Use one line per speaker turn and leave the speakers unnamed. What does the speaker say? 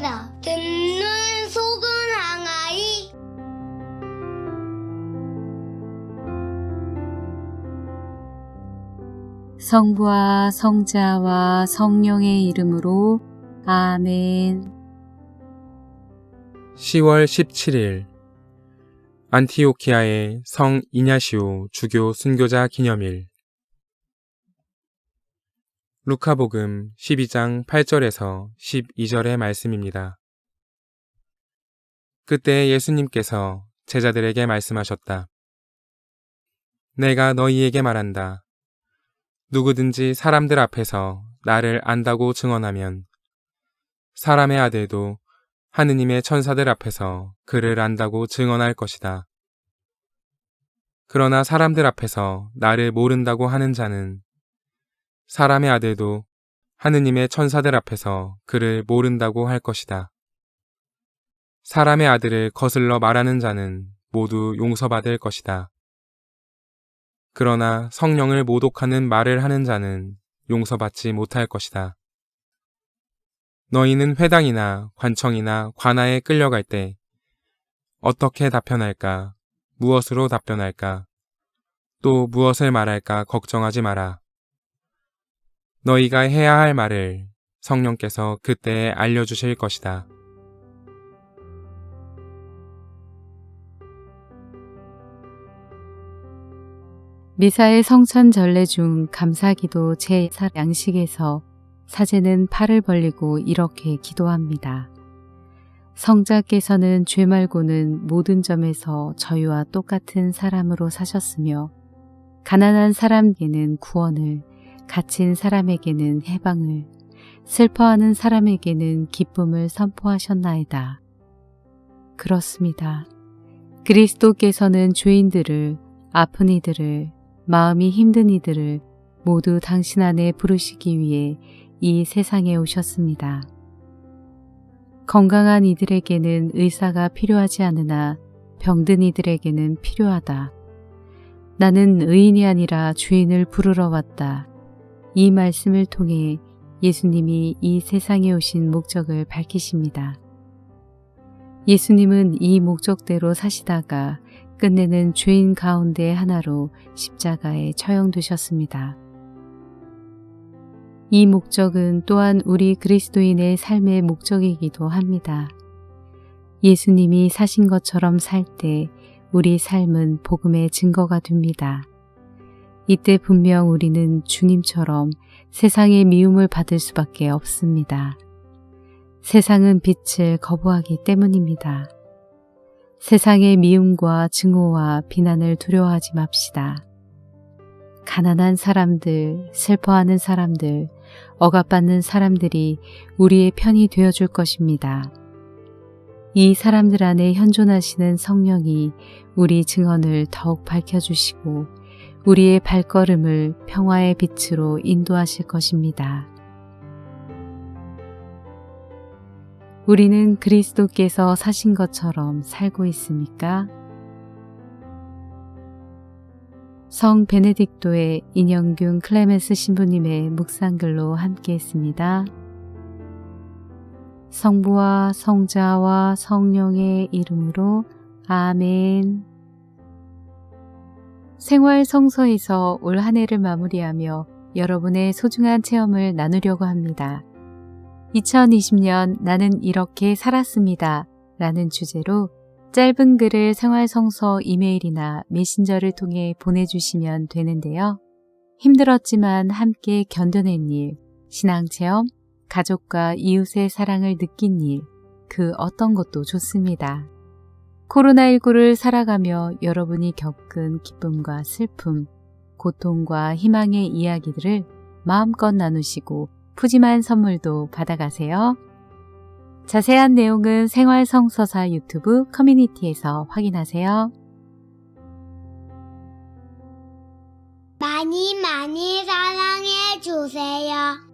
성자 듣는 속은 항아이
성부와 성자와 성령의 이름으로 아멘.
10월 17일 안티오키아의 성 이냐시오 주교 순교자 기념일 루카복음 12장 8절에서 12절의 말씀입니다. 그때 예수님께서 제자들에게 말씀하셨다. 내가 너희에게 말한다. 누구든지 사람들 앞에서 나를 안다고 증언하면 사람의 아들도 하느님의 천사들 앞에서 그를 안다고 증언할 것이다. 그러나 사람들 앞에서 나를 모른다고 하는 자는 사람의 아들도 하느님의 천사들 앞에서 그를 모른다고 할 것이다. 사람의 아들을 거슬러 말하는 자는 모두 용서받을 것이다. 그러나 성령을 모독하는 말을 하는 자는 용서받지 못할 것이다. 너희는 회당이나 관청이나 관아에 끌려갈 때 어떻게 답변할까? 무엇으로 답변할까? 또 무엇을 말할까 걱정하지 마라. 너희가 해야 할 말을 성령께서 그때에 알려주실 것이다.
미사의 성천 전례 중 감사기도 제4 양식에서 사제는 팔을 벌리고 이렇게 기도합니다. 성자께서는 죄 말고는 모든 점에서 저희와 똑같은 사람으로 사셨으며 가난한 사람에게는 구원을, 갇힌 사람에게는 해방을, 슬퍼하는 사람에게는 기쁨을 선포하셨나이다. 그렇습니다. 그리스도께서는 죄인들을, 아픈 이들을, 마음이 힘든 이들을 모두 당신 안에 부르시기 위해 이 세상에 오셨습니다. 건강한 이들에게는 의사가 필요하지 않으나 병든 이들에게는 필요하다. 나는 의인이 아니라 죄인을 부르러 왔다. 이 말씀을 통해 예수님이 이 세상에 오신 목적을 밝히십니다. 예수님은 이 목적대로 사시다가 끝내는 죄인 가운데 하나로 십자가에 처형되셨습니다. 이 목적은 또한 우리 그리스도인의 삶의 목적이기도 합니다. 예수님이 사신 것처럼 살 때 우리 삶은 복음의 증거가 됩니다. 이때 분명 우리는 주님처럼 세상의 미움을 받을 수밖에 없습니다. 세상은 빛을 거부하기 때문입니다. 세상의 미움과 증오와 비난을 두려워하지 맙시다. 가난한 사람들, 슬퍼하는 사람들, 억압받는 사람들이 우리의 편이 되어줄 것입니다. 이 사람들 안에 현존하시는 성령이 우리 증언을 더욱 밝혀주시고 우리의 발걸음을 평화의 빛으로 인도하실 것입니다. 우리는 그리스도께서 사신 것처럼 살고 있습니까? 성 베네딕토의 인영균 클레멘스 신부님의 묵상글로 함께 했습니다. 성부와 성자와 성령의 이름으로 아멘. 생활 성서에서 올 한 해를 마무리하며 여러분의 소중한 체험을 나누려고 합니다. 2020년 나는 이렇게 살았습니다. 라는 주제로 짧은 글을 생활 성서 이메일이나 메신저를 통해 보내주시면 되는데요. 힘들었지만 함께 견뎌낸 일, 신앙 체험, 가족과 이웃의 사랑을 느낀 일, 그 어떤 것도 좋습니다. 코로나19를 살아가며 여러분이 겪은 기쁨과 슬픔, 고통과 희망의 이야기들을 마음껏 나누시고 푸짐한 선물도 받아가세요. 자세한 내용은 생활성서사 유튜브 커뮤니티에서 확인하세요.
많이 많이 사랑해 주세요.